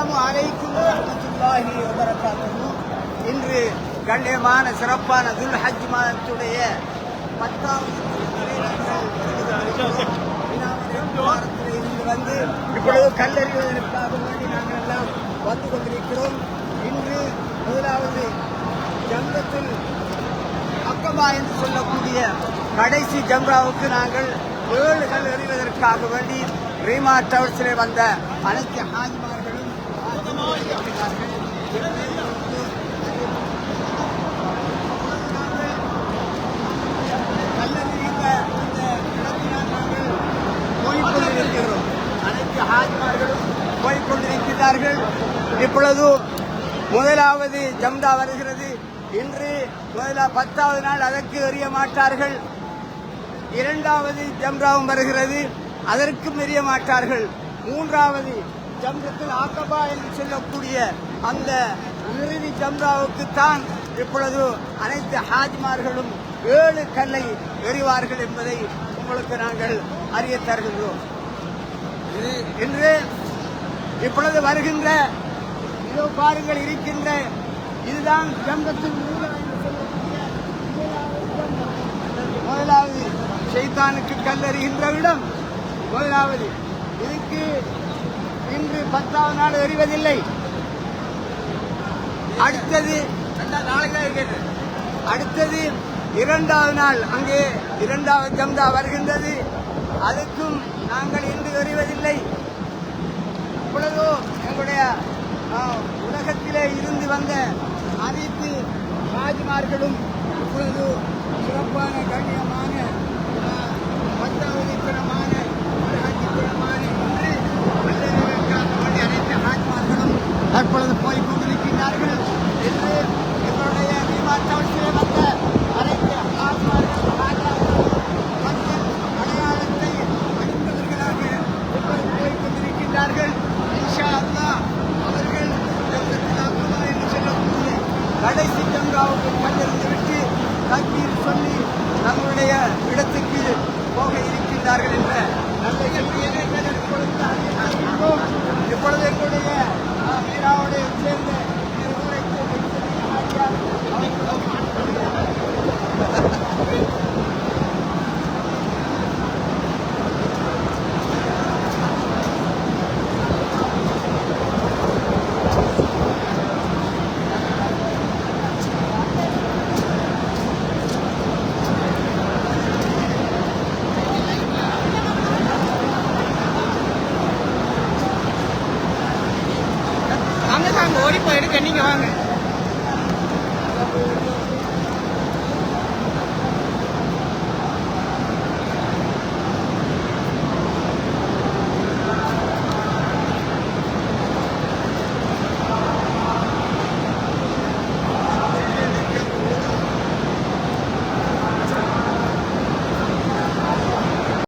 அஸ்லாம் அலைக்கும் வரஹ்மத்துல்லாஹி வபரகாத்தும் இன்று கண்ணியமான சிறப்பான துல் ஹஜ் மாதத்துடைய பத்தாவது இருந்து வந்து இப்பொழுது கல்லறிவதற்காக வேண்டி நாங்கள் எல்லாம் வந்து கொண்டிருக்கிறோம். இன்று முதலாவது ஜம்ரத்தில் அக்கமா என்று சொல்லக்கூடிய கடைசி ஜம்ராவுக்கு நாங்கள் ஏழு கல் எறிவதற்காக வேண்டி ரீமா டவர்ஸிலே வந்த அனைத்து ஹாஜிமார்களும் போய்கொண்டிருக்கிறார்கள் இப்பொழுது முதலாவது ஜம்தா வருகிறது. இன்று முதலா பத்தாவது நாள் அதற்கு எறிய மாட்டார்கள். இரண்டாவது ஜம்ராவும் வருகிறது. அதற்கும் எறிய மாட்டார்கள். மூன்றாவது ஜம்ரத்தில் ஆக்கபா என்று சொல்லக்கூடிய அந்த இறுதி ஜம்ராவுக்கு தான் இப்பொழுது அனைத்து ஹாஜ்மார்களும் ஏழு கல்லை எறிவார்கள் என்பதை உங்களுக்கு நாங்கள் அறிய தருகின்றோம். இது இன்று இப்பொழுது வருகின்ற இதோ பாருங்கள் இருக்கின்ற இதுதான் ஜம்பத்தின் சொல்லக்கூடிய முதலாவது செய்தானுக்கு கல்லறிகின்ற இடம். முதலாவது இதுக்கு பத்தாவது நாள் எறிவதில்லை அடுத்தது அடுத்தது இரண்டாவது நாள் அங்கே இரண்டாவது ஜம்தா வருகின்றது. அதுக்கும் நாங்கள் இன்று எறிவதில்லை இவ்வளவோ எங்களுடைய உலகத்திலே இருந்து வந்த அனைத்து ராஜ்மார்களும் இப்பொழுது சிறப்பான கண்ணியமான தக்பீர் சொல்லி நம்முடைய இடத்துக்கு போக இருக்கின்றார்கள் என்ற நல்ல வந்து நாங்கள் ஓடி போயிடுக்க நீங்கள் வாங்க.